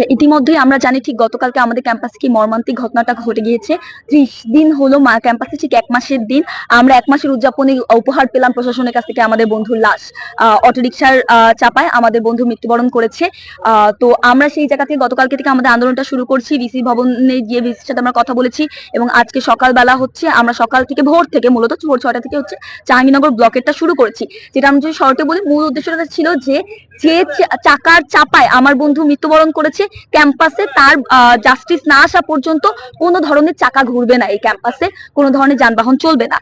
আচ্ছা ইতিমধ্যেই আমরা জানি ঠিক গতকালকে আমাদের ক্যাম্পাসে কি মর্মান্তিক ঘটনাটা ঘটে গিয়েছে। ত্রিশ দিন হলো মা ক্যাম্পাসে ঠিক এক মাসের দিন। আমরা এক মাসের উদযাপনে উপহার পেলাম প্রশাসনের কাছ থেকে আমাদের বন্ধুর লাশ। অটোরিকশার চাপায় আমাদের বন্ধু মৃত্যুবরণ করেছে। তো আমরা সেই জায়গা থেকে গতকালকে থেকে আমাদের আন্দোলনটা শুরু করছি। ভিসি ভবনে গিয়ে ভিসির সাথে আমরা কথা বলেছি এবং আজকে সকালবেলা হচ্ছে আমরা সকাল থেকে ভোর থেকে, মূলত ভোর ছটা থেকে হচ্ছে জাহাঙ্গীরনগর ব্লকেরটা শুরু করেছি। যেটা আমি যদি শর্টে বলি, মূল উদ্দেশ্যটা ছিল যে যে চাকার চাপায় আমার বন্ধু মৃত্যুবরণ করেছে, ক্যাম্পাসে তার জাস্টিস না আসা পর্যন্ত কোনো ধরনের চাকা ঘুরবে না এই ক্যাম্পাসে, কোনো ধরনের যানবাহন চলবে না।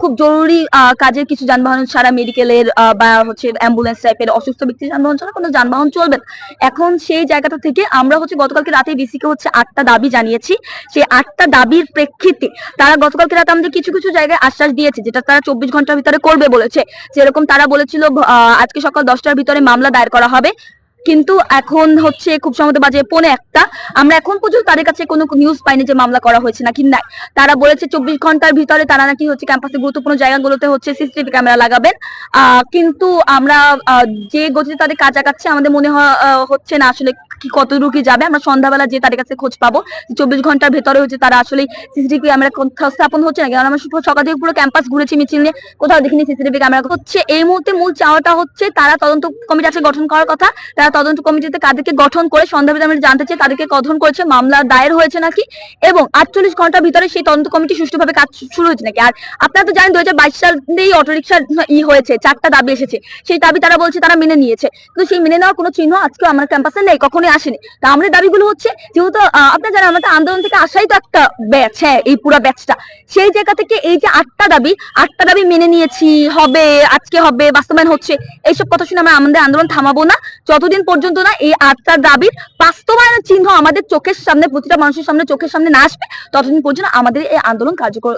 খুব জরুরি কাজের কিছু যানবাহন ছাড়া মেডিকেলের বা হচ্ছে অ্যাম্বুলেন্স টাইপের অসুস্থ ব্যক্তির যানবাহন ছাড়া কোনো যানবাহন চলবে না। এখন সেই জায়গাটা থেকে আমরা হচ্ছে গতকালকে রাতে বিসিকে হচ্ছে আটটা দাবি জানিয়েছি। সেই আটটা দাবির প্রেক্ষিতে তারা গতকালকে রাতে আমাদের কিছু কিছু জায়গায় আশ্বাস দিয়েছে, যেটা তারা চব্বিশ ঘণ্টার ভিতরে করবে বলেছে। যেরকম তারা বলেছিল আজকে সকাল দশটার ভিতরে মামলা দায়ের করা হবে। কিন্তু এখন হচ্ছে খুব সম্ভবত বাজে পৌনে একটা। আমরা এখন পর্যন্ত তাদের কাছে কোনো নিউজ পাইনি যে মামলা করা হয়েছে নাকি নাই। তারা বলেছে চব্বিশ ঘণ্টার ভিতরে তারা নাকি হচ্ছে ক্যাম্পাসের গুরুত্বপূর্ণ জায়গাগুলোতে হচ্ছে সিসিটিভি ক্যামেরা লাগাবেন। কিন্তু আমরা যে গতিতে তাদের কাজ আগাচ্ছে, আমাদের মনে হচ্ছে না আসলে কি কতদূর কি যাবে। আমরা সন্ধ্যাবেলা যে তাদের কাছে খোঁজ পাবো চব্বিশ ঘণ্টার ভেতরে হচ্ছে তারা আসলে সিসিটিভি ক্যামেরা কোথাও স্থাপন হচ্ছে না কারণ আমরা সকাল থেকে পুরো ক্যাম্পাস ঘুরেছি, মিছিল নিয়ে কোথাও দেখিনি সিসিটিভি ক্যামেরা হচ্ছে এই মুহূর্তে মূল চাওয়াটা হচ্ছে তারা তদন্ত কমিটি আছে গঠন করার কথা। তদন্ত কমিটিতে কাদেরকে গঠন করে সন্ধ্যাবেলা আমরা জানতে চাই তাদেরকে গঠন করেছে, মামলা দায়ের হয়েছে নাকি? এবং আটচল্লিশ ঘণ্টার ভিতরে সেই তদন্ত কমিটি সুষ্ঠুভাবে কাজ শুরু হয়েছে নাকি? আর আপনারা তো জানেন দু হাজার বাইশ সালেই অটোরিক্সার ই হয়েছে, চারটা দাবি এসেছে। সেই দাবি তারা বলছে তারা মেনে নিয়েছে। কিন্তু সেই মেনে নেওয়ার কোনো চিহ্ন আজকে আমার ক্যাম্পাসে নেই, কখনোই আসেনি। তা আমাদের দাবিগুলো হচ্ছে যেহেতু আপনারা জানেন আমাদের আন্দোলন থেকে আসাই তো একটা ব্যাচ হ্যাঁ এই পুরো ব্যাচটা। সেই জায়গা থেকে এই যে আটটা দাবি আটটা দাবি মেনে নিয়েছি, হবে, আজকে হবে, বাস্তবায়ন হচ্ছে, এইসব কথা শুনে আমরা আমাদের আন্দোলন থামাবো না। যতদিন পর্যন্ত না এই আটটা দাবির বাস্তবায়নের চিহ্ন আমাদের চোখের সামনে, প্রতিটা মানুষের সামনে চোখের সামনে না আসবে। ততদিন পর্যন্ত আমাদের এই আন্দোলন কার্যকর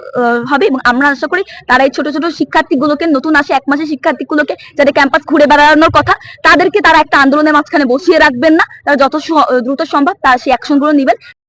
হবে এবং আমরা আশা করি তারা এই ছোট ছোট শিক্ষার্থীগুলোকে, নতুন আসে এক মাসের শিক্ষার্থীগুলোকে যাদের ক্যাম্পাস ঘুরে বেড়ানোর কথা, তাদেরকে তারা একটা আন্দোলনের মাঝখানে বসিয়ে রাখবেন না। তারা যত দ্রুত সম্ভব তারা সেই অ্যাকশনগুলো নেবেন।